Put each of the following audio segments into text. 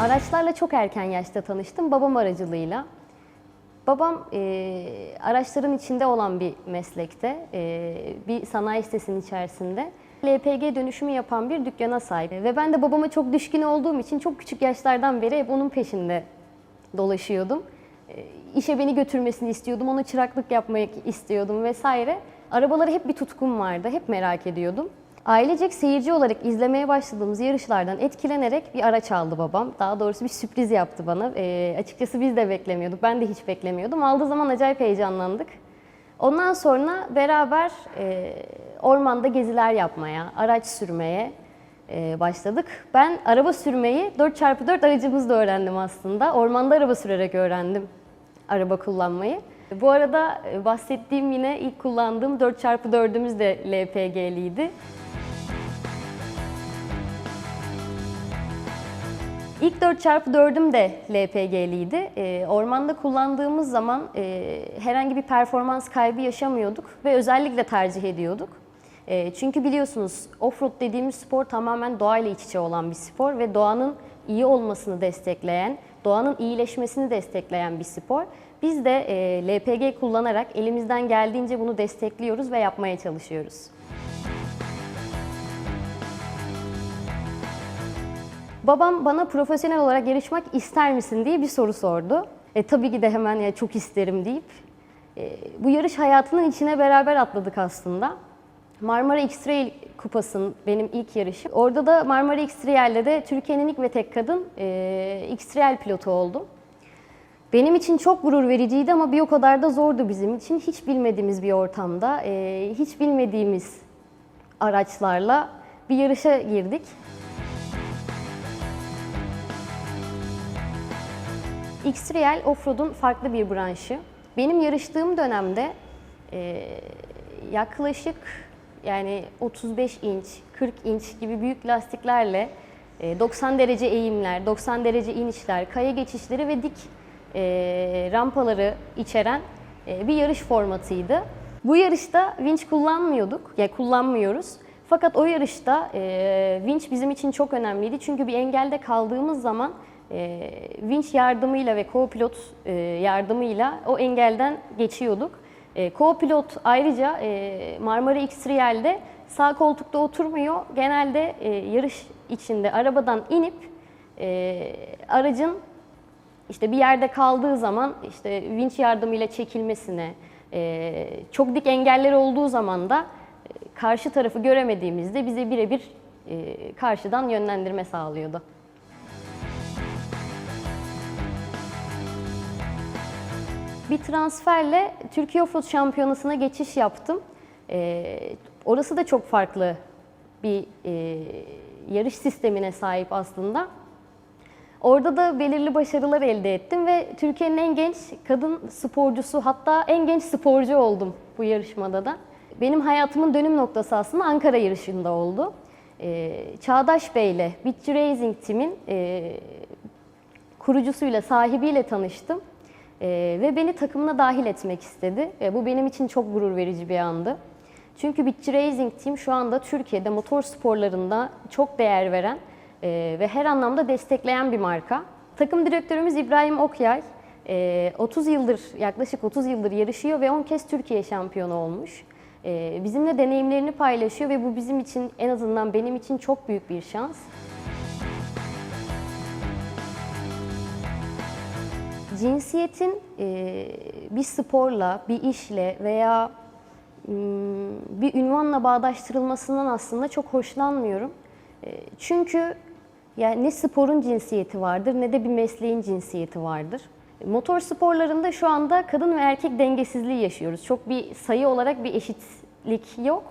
Araçlarla çok erken yaşta tanıştım babam aracılığıyla. Babam e, araçların içinde olan bir meslekte, e, bir sanayi sitesinin içerisinde. LPG dönüşümü yapan bir dükkana sahip. Ve ben de babama çok düşkün olduğum için çok küçük yaşlardan beri hep onun peşinde dolaşıyordum. E, işe beni götürmesini istiyordum, ona çıraklık yapmak istiyordum vesaire. Arabalara hep bir tutkum vardı, hep merak ediyordum. Ailecek seyirci olarak izlemeye başladığımız yarışlardan etkilenerek bir araç aldı babam. Daha doğrusu bir sürpriz yaptı bana. E, açıkçası biz de beklemiyorduk, ben de hiç beklemiyordum. Aldığı zaman acayip heyecanlandık. Ondan sonra beraber e, ormanda geziler yapmaya, araç sürmeye e, başladık. Ben araba sürmeyi 4x4 aracımızla öğrendim aslında. Ormanda araba sürerek öğrendim araba kullanmayı. Bu arada e, bahsettiğim yine ilk kullandığım 4x4'ümüz de LPG'liydi. İlk 4x4'üm de LPG'liydi. E, ormanda kullandığımız zaman e, herhangi bir performans kaybı yaşamıyorduk ve özellikle tercih ediyorduk. E, çünkü biliyorsunuz offroad dediğimiz spor tamamen doğayla iç içe olan bir spor ve doğanın iyi olmasını destekleyen, doğanın iyileşmesini destekleyen bir spor. Biz de e, LPG kullanarak elimizden geldiğince bunu destekliyoruz ve yapmaya çalışıyoruz. Babam bana profesyonel olarak yarışmak ister misin diye bir soru sordu. E, tabii ki de hemen ya çok isterim deyip e, bu yarış hayatının içine beraber atladık aslında. Marmara X-Trail Kupası'nın benim ilk yarışım. Orada da Marmara X-Trail'de de Türkiye'nin ilk ve tek kadın e, X-Trail pilotu oldum. Benim için çok gurur vericiydi ama bir o kadar da zordu bizim için. Hiç bilmediğimiz bir ortamda, e, hiç bilmediğimiz araçlarla bir yarışa girdik. X-Trail Offroad'un farklı bir branşı. Benim yarıştığım dönemde e, yaklaşık yani 35 inç, 40 inç gibi büyük lastiklerle e, 90 derece eğimler, 90 derece inişler, kaya geçişleri ve dik e, rampaları içeren e, bir yarış formatıydı. Bu yarışta vinç kullanmıyorduk, ya kullanmıyoruz. Fakat o yarışta e, vinç bizim için çok önemliydi. Çünkü bir engelde kaldığımız zaman e, vinç yardımıyla ve co-pilot e, yardımıyla o engelden geçiyorduk. E, co-pilot ayrıca e, Marmara X-Trial'de sağ koltukta oturmuyor. Genelde e, yarış içinde arabadan inip e, aracın işte bir yerde kaldığı zaman işte vinç yardımıyla çekilmesine, e, çok dik engeller olduğu zaman da e, karşı tarafı göremediğimizde bize birebir e, karşıdan yönlendirme sağlıyordu. Bir transferle Türkiye Offroad Şampiyonası'na geçiş yaptım. Ee, orası da çok farklı bir e, yarış sistemine sahip aslında. Orada da belirli başarılar elde ettim ve Türkiye'nin en genç kadın sporcusu hatta en genç sporcu oldum bu yarışmada da. Benim hayatımın dönüm noktası aslında Ankara yarışında oldu. Ee, Çağdaş Bey ile Bitçi Racing Team'in e, kurucusuyla, sahibiyle tanıştım. Ee, ve beni takımına dahil etmek istedi. E, bu benim için çok gurur verici bir andı. Çünkü Bitçi Racing Team şu anda Türkiye'de motor sporlarında çok değer veren e, ve her anlamda destekleyen bir marka. Takım direktörümüz İbrahim Okyay. E, 30 yıldır, yaklaşık 30 yıldır yarışıyor ve 10 kez Türkiye şampiyonu olmuş. E, bizimle deneyimlerini paylaşıyor ve bu bizim için, en azından benim için çok büyük bir şans. Cinsiyetin e, bir sporla, bir işle veya m, bir ünvanla bağdaştırılmasından aslında çok hoşlanmıyorum. E, çünkü yani ne sporun cinsiyeti vardır ne de bir mesleğin cinsiyeti vardır. Motor sporlarında şu anda kadın ve erkek dengesizliği yaşıyoruz. Çok bir sayı olarak bir eşitlik yok.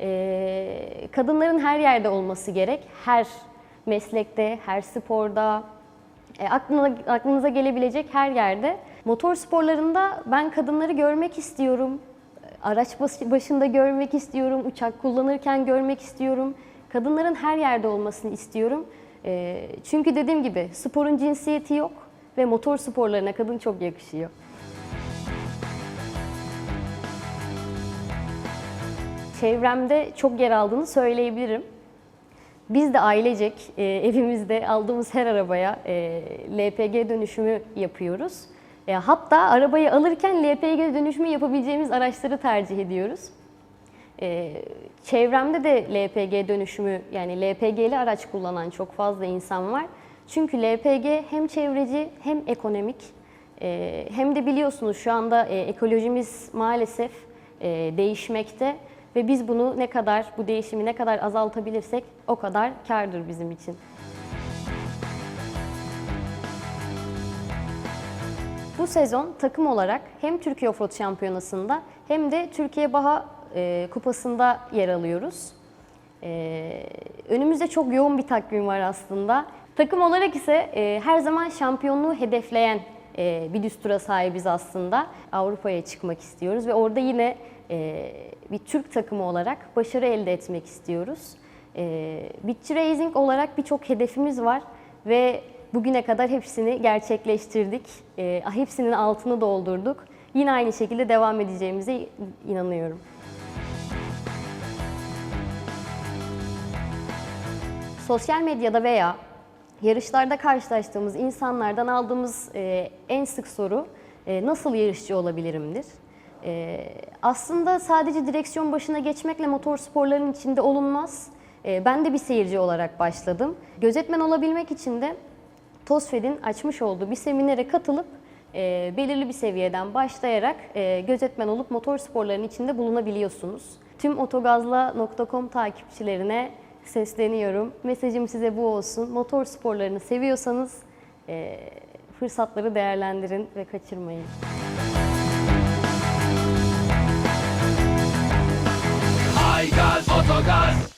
E, kadınların her yerde olması gerek. Her meslekte, her sporda, e, aklınıza gelebilecek her yerde. Motor sporlarında ben kadınları görmek istiyorum. Araç bas- başında görmek istiyorum. Uçak kullanırken görmek istiyorum. Kadınların her yerde olmasını istiyorum. E, çünkü dediğim gibi sporun cinsiyeti yok ve motor sporlarına kadın çok yakışıyor. Çevremde çok yer aldığını söyleyebilirim. Biz de ailecek e, evimizde aldığımız her arabaya e, LPG dönüşümü yapıyoruz. E, hatta arabayı alırken LPG dönüşümü yapabileceğimiz araçları tercih ediyoruz. E, çevremde de LPG dönüşümü yani LPG'li araç kullanan çok fazla insan var. Çünkü LPG hem çevreci hem ekonomik e, hem de biliyorsunuz şu anda e, ekolojimiz maalesef e, değişmekte ve biz bunu ne kadar bu değişimi ne kadar azaltabilirsek o kadar kârdır bizim için. Bu sezon takım olarak hem Türkiye Offroad Şampiyonası'nda hem de Türkiye Baha e, Kupası'nda yer alıyoruz. E, önümüzde çok yoğun bir takvim var aslında. Takım olarak ise e, her zaman şampiyonluğu hedefleyen e, bir düstura sahibiz aslında. Avrupa'ya çıkmak istiyoruz ve orada yine e, bir Türk takımı olarak başarı elde etmek istiyoruz. E, Racing olarak birçok hedefimiz var ve bugüne kadar hepsini gerçekleştirdik. E, hepsinin altını doldurduk. Yine aynı şekilde devam edeceğimize inanıyorum. Sosyal medyada veya yarışlarda karşılaştığımız insanlardan aldığımız e, en sık soru e, nasıl yarışçı olabilirimdir? E, aslında sadece direksiyon başına geçmekle motor sporlarının içinde olunmaz. E, ben de bir seyirci olarak başladım. Gözetmen olabilmek için de TOSFED'in açmış olduğu bir seminere katılıp e, belirli bir seviyeden başlayarak e, gözetmen olup motor sporlarının içinde bulunabiliyorsunuz. Tüm otogazla.com takipçilerine sesleniyorum. Mesajım size bu olsun. Motor sporlarını seviyorsanız e, fırsatları değerlendirin ve kaçırmayın. Gaz, Otto Gaz.